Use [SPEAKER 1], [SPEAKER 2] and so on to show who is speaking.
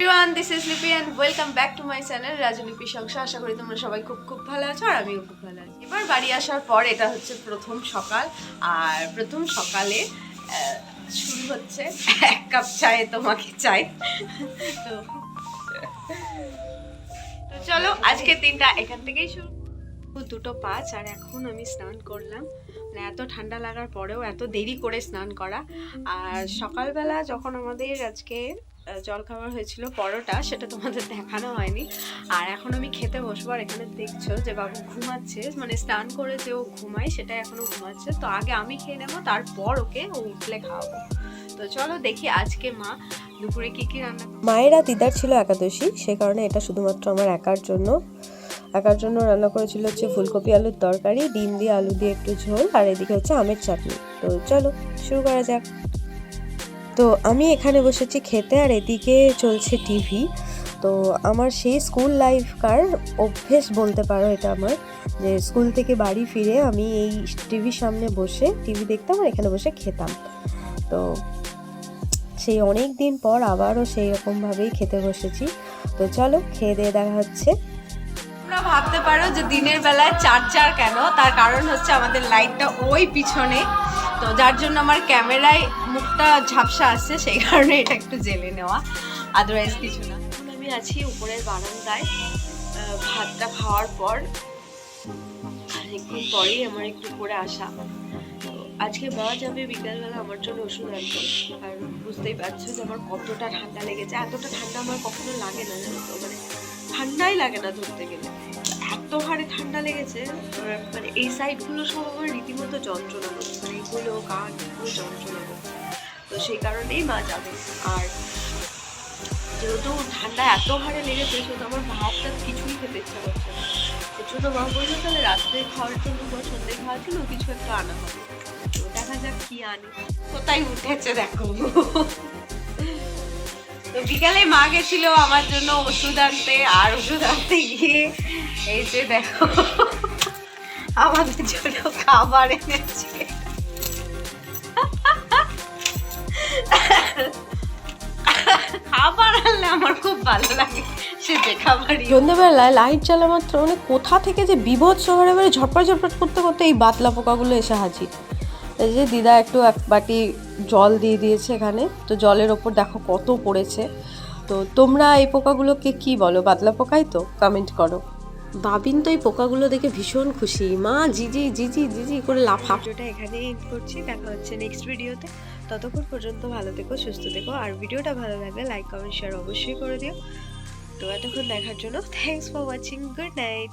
[SPEAKER 1] Everyone this is Lipi and welcome back to my channel Rajlipi সংসার আশা করি তোমরা সবাই খুব খুব ভালো আছো আর আমিও খুব ভালো আছি। এবার বাড়ি আসার পর এটা হচ্ছে প্রথম সকাল। আর প্রথম সকালে শুরু হচ্ছে এক কাপ চায়ে তোমাকে চাই। তো চলো, আজকের দিনটা এখান থেকেই শুরু। দুটো পাঁচ আর এখন আমি স্নান করলাম। মানে এত ঠান্ডা লাগার পরেও এত দেরি করে স্নান করা। আর সকালবেলা যখন আমাদের আজকে জলখাবার হয়েছিল পরোটা, সেটা তোমাদের দেখানো হয়নি। আর এখন আমি খেতে বসবো। আর এখানে দেখছ যে বাবু ঘুমাচ্ছে। মানে স্নান করে যে ও ঘুমায় সেটা এখনও ঘুমাচ্ছে। তো আগে আমি খেয়ে নেব, তারপর ওকে ও উঠলে খাওয়াবো। তো চলো দেখি আজকে মা দুপুরে কি কি রান্না
[SPEAKER 2] মায়েরা দিদার ছিল একাদশী, সে কারণে এটা শুধুমাত্র আমার একার জন্য। একার জন্য রান্না করেছিল হচ্ছে ফুলকপি আলুর তরকারি, ডিম দিয়ে আলু দিয়ে একটু ঝোল, আর এদিকে হচ্ছে আমের চাটনি। তো চলো, শুরু করা যাক। তো আমি এখানে বসেছি খেতে, আর এদিকে চলছে টিভি। তো আমার সেই স্কুল লাইফকার অভ্যেস বলতে পারো এটা আমার, যে স্কুল থেকে বাড়ি ফিরে আমি এই টিভির সামনে বসে, টিভি দেখতাম আর এখানে বসে খেতাম। তো সেই অনেক দিন পর আবারও সেই রকমভাবেই খেতে বসেছি। তো চলো, খেয়ে দিয়ে দেখা হচ্ছে।
[SPEAKER 1] ভাবতে পারো যে দিনের বেলায় চার্জার কেন? তার কারণ হচ্ছে আমাদের লাইটটা ওই পিছনে। তো যার জন্য আমার ক্যামেরায় মুখটা ঝাপসা আসছে, সেই কারণে এটা একটু জেলে নেওয়া। আদারওয়াইজ কিছু না। আমি আছি উপরের বারান্দায় ভাতটা খাওয়ার পর। অনেকক্ষণ পরেই আমার একটু করে আসা। আজকে মা যাবে বিকালবেলা, আমার জন্য ওষুধ আনতে। আর বুঝতেই পারছ যে আমার কতটা ঠান্ডা লেগেছে। এতটা ঠান্ডা আমার কখনো লাগে না, জানো তো? মানে ঠান্ডাই লাগে না ধরতে গেলে। এত হারে ঠান্ডা লেগেছে মানে এই সাইডগুলো সব আমার রীতিমতো যন্ত্রণা করছে মানে এগুলো কান এগুলো যন্ত্রণা করছে তো সেই কারণেই মা যাবে। আর যেহেতু ঠান্ডা এত হারে লেগেছে, সেহেতু আমার ভাতটা কিছুই খেতে ইচ্ছা করছে না। এর মা বলল, তাহলে রাত্রে খাওয়ার জন্য বা সন্ধ্যে খাওয়ার জন্য কিছু একটা আনা হবে। দেখা যাক কি আনি। কোথায় উঠেছে, দেখো। তো বিকালে মা গেছিল আমার জন্য ওষুধ আনতে, আর ওষুধ আনতে গিয়ে এই যে দেখো, আমাদের জন্য খাবার এনেছে খাবার আনলে আমার খুব ভালো লাগে, সে যে খাবারই।
[SPEAKER 2] সন্ধ্যেবেলায় লাইট জ্বালা মাত্র মানে কোথা থেকে যে বিভৎ শহরে বেড়ে ঝটপট ঝটপট করতে করতে এই বাতলা পোকাগুলো এসে হাজির এই যে দিদা একটু এক বাটি জল দিয়ে দিয়েছে এখানে। তো জলের ওপর দেখো কত পড়েছে। তো তোমরা এই পোকাগুলোকে কি বলো? বাতলা পোকাই তো? কমেন্ট করো। বাবিন তো এই পোকাগুলো দেখে ভীষণ খুশি। মা জিজি জিজি জিজি করে লাফা
[SPEAKER 1] ভিডিওটা এখানেই এন্ড করছি। দেখা হচ্ছে নেক্সট ভিডিওতে ততক্ষণ পর্যন্ত ভালো থেকো সুস্থ থেকো। আর ভিডিওটা ভালো লাগলে লাইক কমেন্ট শেয়ার অবশ্যই করে দিও। তো এতক্ষণ দেখার জন্য thanks for watching good night